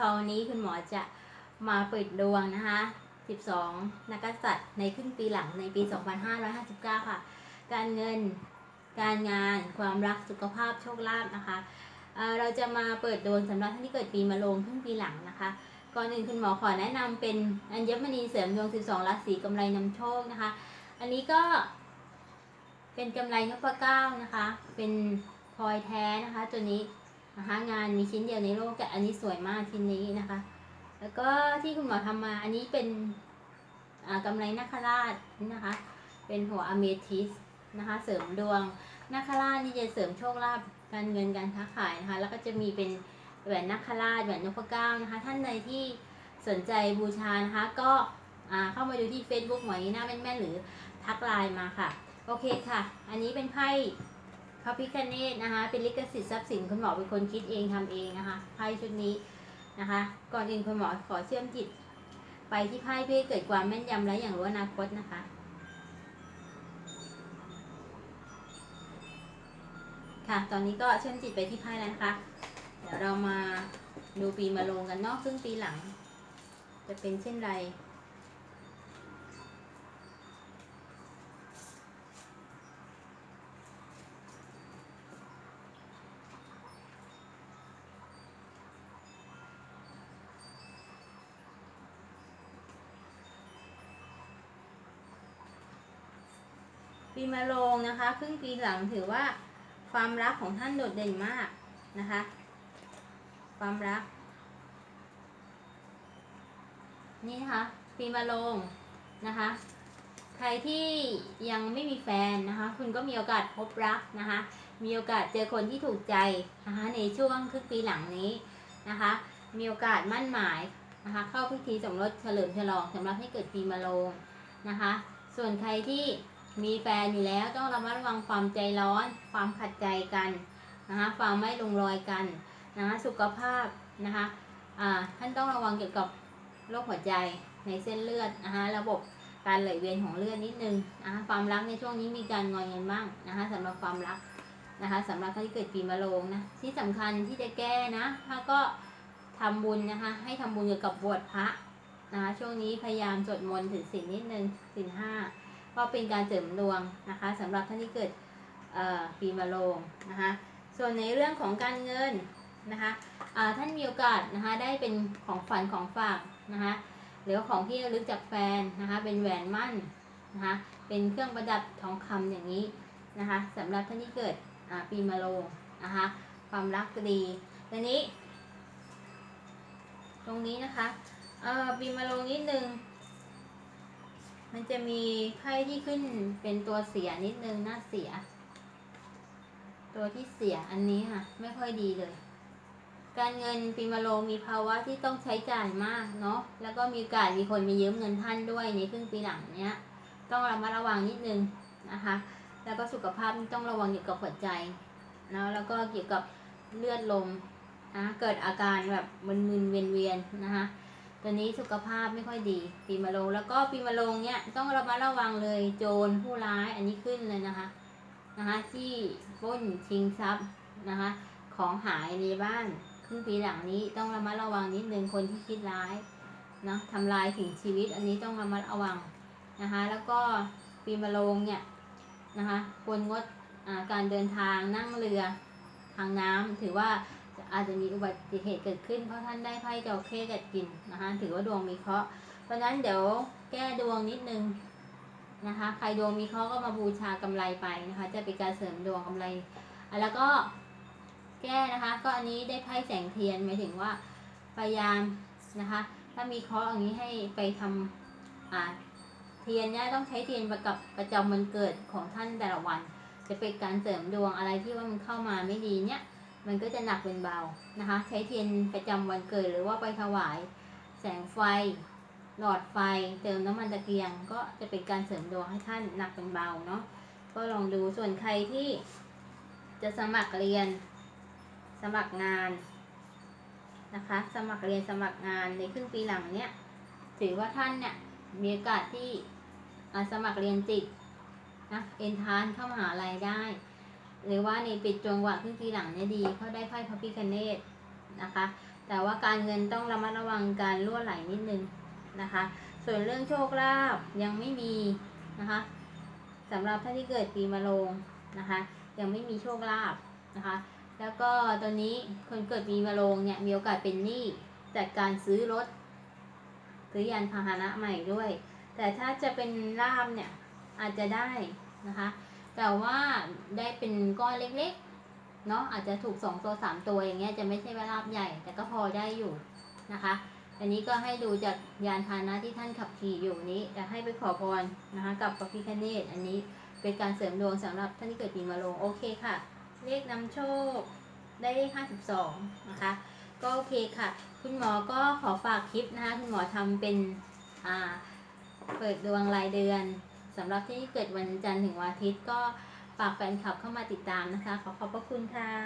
ทองนี้คุณหมอจะมาเปิดดวงนะคะ 12 นักษัตริย์ในครึ่งปีหลังในปี 2559 ค่ะ การเงิน การงาน ความรัก สุขภาพ โชคลาภนะคะเเราจะมาเปิดดวงสำหรับท่านที่เกิดปีมะโรงครึ่งปีหลังนะคะ ก่อนอื่นคุณหมอขอแนะนำเป็นอัญมณีเสริมดวง 12 ราศีกำไรนำโชคนะคะ อันนี้ก็เป็นกำไรนพเก้านะคะ เป็นพลอยแท้นะคะ ตัวนี้ นะคะ งานมีชิ้นเดียวในโลกแต่อันนี้สวยมากชิ้นนี้นะคะ แล้วก็ที่คุณหมอทำมาอันนี้เป็นอ่ากำไรนาคราชนี่นะคะ เป็นหัวอเมทิสนะคะ เสริมดวงนาคราชนี่จะเสริมโชคลาภการเงินการค้าขายนะคะ แล้วก็จะมีเป็นแหวนนาคราชแหวนนพเก้านะคะ ท่านใดที่สนใจบูชานะคะก็อ่าเข้ามาดูที่ Facebook หมอนีหน้าแม่นๆหรือทักไลน์มาค่ะ โอเคค่ะ อันนี้เป็นไพ่พ ระพิคเนตนะคะ เป็นลิขสิทธิ์ทรัพย์สินคุณหมอเป็นคนคิดเองทำเองนะคะไพ่ชุดนี้นะคะ ก่อนอื่นคุณหมอขอเชื่อมจิต ไปที่ไพ่เพื่อเกิดความแม่นยำและอย่างรู้อนาคตนะคะค่ะ ตอนนี้ก็เชื่อมจิตไปที่ไพ่แล้วนะคะ เดี๋ยวเรามาดูปีมาลงกันเนอกครึ่งปีหลัง จะเป็นเช่นไร ปีมะโรงนะคะ ครึ่งปีหลังถือว่าความรักของท่านโดดเด่นมากนะคะ ความรัก นี่นะคะปีมะโรงนะคะ ใครที่ยังไม่มีแฟนนะคะ คุณก็มีโอกาสพบรักนะคะ มีโอกาสเจอคนที่ถูกใจนะคะในช่วงครึ่งปีหลังนี้นะคะ มีโอกาสมั่นหมายนะคะ เข้าพิธีสมรสเฉลิมฉลองสำหรับให้เกิดปีมะโรงนะคะ ส่วนใครที่ มีแฟนอยู่แล้วต้องระมัดระวังความใจร้อน ความขัดใจกันนะคะความไม่ลงรอยกันนะคะสุขภาพนะคะอ่าท่านต้องระวังเกี่ยวกับโรคหัวใจในเส้นเลือดนะคะระบบการไหลเวียนของเลือดนิดนึงนะคะความรักในช่วงนี้มีการงอนกันบ้างนะคะสำหรับความรักนะคะสำหรับท่านที่เกิดปีมะโรงนะที่สำคัญที่จะแก้นะถ้าก็ทำบุญนะคะให้ทำบุญเกี่ยวกับบวชพระนะคะช่วงนี้พยายามสวดมนต์ถือศีลนิดนึงศีลห้า ก็เป็นการเสริมดวงนะคะสำหรับท่านที่เกิดปีมะโรงนะคะส่วนในเรื่องของการเงินนะคะท่านมีโอกาสนะคะได้เป็นของฝันของฝากนะคะหรือว่าของที่ระลึกจากแฟนนะคะเป็นแหวนมั่นนะคะเป็นเครื่องประดับทองคำอย่างนี้นะคะสำหรับท่านที่เกิดปีมะโรงนะคะความรักดีทีนี้ ตรงนี้นะคะปีมะโรงนิดนึง มันจะมีไพ่ที่ขึ้นเป็นตัวเสียนิดนึงหน้าเสีย ตัวที่เสียอันนี้ค่ะ ไม่ค่อยดีเลย การเงินปีมะโรงมีภาวะที่ต้องใช้จ่ายมากเนาะแล้วก็มีกาสมีคนมายืมเงินท่านด้วยในครึ่งปีหลังเนี้ย ต้องระมัดระวังนิดนึงนะคะ แล้วก็สุขภาพต้องระวังเกี่ยวกับหัวใจนะแล้วก็เกี่ยวกับเลือดลมนะเกิดอาการแบบมึนๆเวียนๆนะคะ ตัวนี้สุขภาพไม่ค่อยดี ปีมะโรงแล้วก็ปีมะโรงเนี่ยต้องระมัดระวังเลยโจรผู้ร้ายอันนี้ขึ้นเลยนะคะนะคะที่ปล้นชิงทรัพย์นะคะ ของหายในบ้านครึ่งปีหลังนี้ต้องระมัดระวังนิดนึงคนที่คิดร้ายนะทำลายถึงชีวิตอันนี้ต้องระมัดระวังนะคะ แล้วก็ปีมะโรงเนี่ยนะคะควรงดการเดินทางนั่งเรือทางน้ำถือว่า อาจจะมีอุบัติเหตุเกิดขึ้นเพราะท่านได้ไพ่จระเข้กัดกินนะคะถือว่าดวงมีเคราะห์เพราะฉะนั้นเดี๋ยวแก้ดวงนิดนึงนะคะ ใครดวงมีเคราะห์ก็มาบูชากำไรไปนะคะ จะเป็นการเสริมดวงกำไรอะแล้วก็แก้นะคะ ก็อันนี้ได้ไพ่แสงเทียนหมายถึงว่าพยายามนะคะ ถ้ามีเคราะห์อย่างนี้ให้ไปทำอ่าเทียนเนี่ยต้องใช้เทียนประกับประจำวันเกิดของท่านแต่ละวัน จะเป็นการเสริมดวงอะไรที่ว่ามันเข้ามาไม่ดีเนี่ย มันก็จะหนักเป็นเบานะคะ ใช้เทียนประจำวันเกิดหรือว่าไปถวาย แสงไฟ หลอดไฟ เติมน้ำมันตะเกียง ก็จะเป็นการเสริมดวงให้ท่านหนักเป็นเบาเนาะก็ลองดูส่วนใครที่จะสมัครเรียน สมัครงานนะคะ สมัครเรียนสมัครงานในครึ่งปีหลังเนี้ยถือว่าท่านเนี่ยมีโอกาสที่สมัครเรียนติดนะเอ็นทานเข้ามหาลัยได้ หรือว่าในปิดจวงหวะครึ่งปีหลังเนี่ยดีเขาได้ไพ่พระพิคเนตนะคะ แต่ว่าการเงินต้องระมัดระวังการรั่วไหลนิดนึงนะคะ ส่วนเรื่องโชคลาภยังไม่มีนะคะสำหรับท่านที่เกิดปีมะโรงนะคะ ยังไม่มีโชคลาภนะคะ แล้วก็ตอนนี้คนเกิดปีมะโรงเนี่ยมีโอกาสเป็นหนี้จากการซื้อรถซื้อยานพาหนะใหม่ด้วย แต่ถ้าจะเป็นลาบเนี่ยอาจจะได้นะคะ แต่ว่าได้เป็นก้อนเล็กๆ เนาะอาจจะถูกสองตัวสามตัวอย่างเงี้ยจะไม่ใช่ว่าลาบใหญ่ แต่ก็พอได้อยู่นะคะ อันนี้ก็ให้ดูจากยานพาหนะที่ท่านขับขี่อยู่นี้จะให้ไปขอพรนะคะ กับพระพิฆเนศอันนี้เป็นการเสริมดวงสำหรับท่านที่เกิดปีมะโรงโอเคค่ะ เลขนำโชคได้เลข52นะคะ ก็โอเคค่ะ คุณหมอก็ขอฝากคลิปนะคะ คุณหมอทำเป็นอ่าเปิดดวงรายเดือน สำหรับที่เกิดวันจันทร์ถึงวันอาทิตย์ก็ฝากแฟนคลับเข้ามาติดตามนะคะ ขอขอบพระคุณค่ะ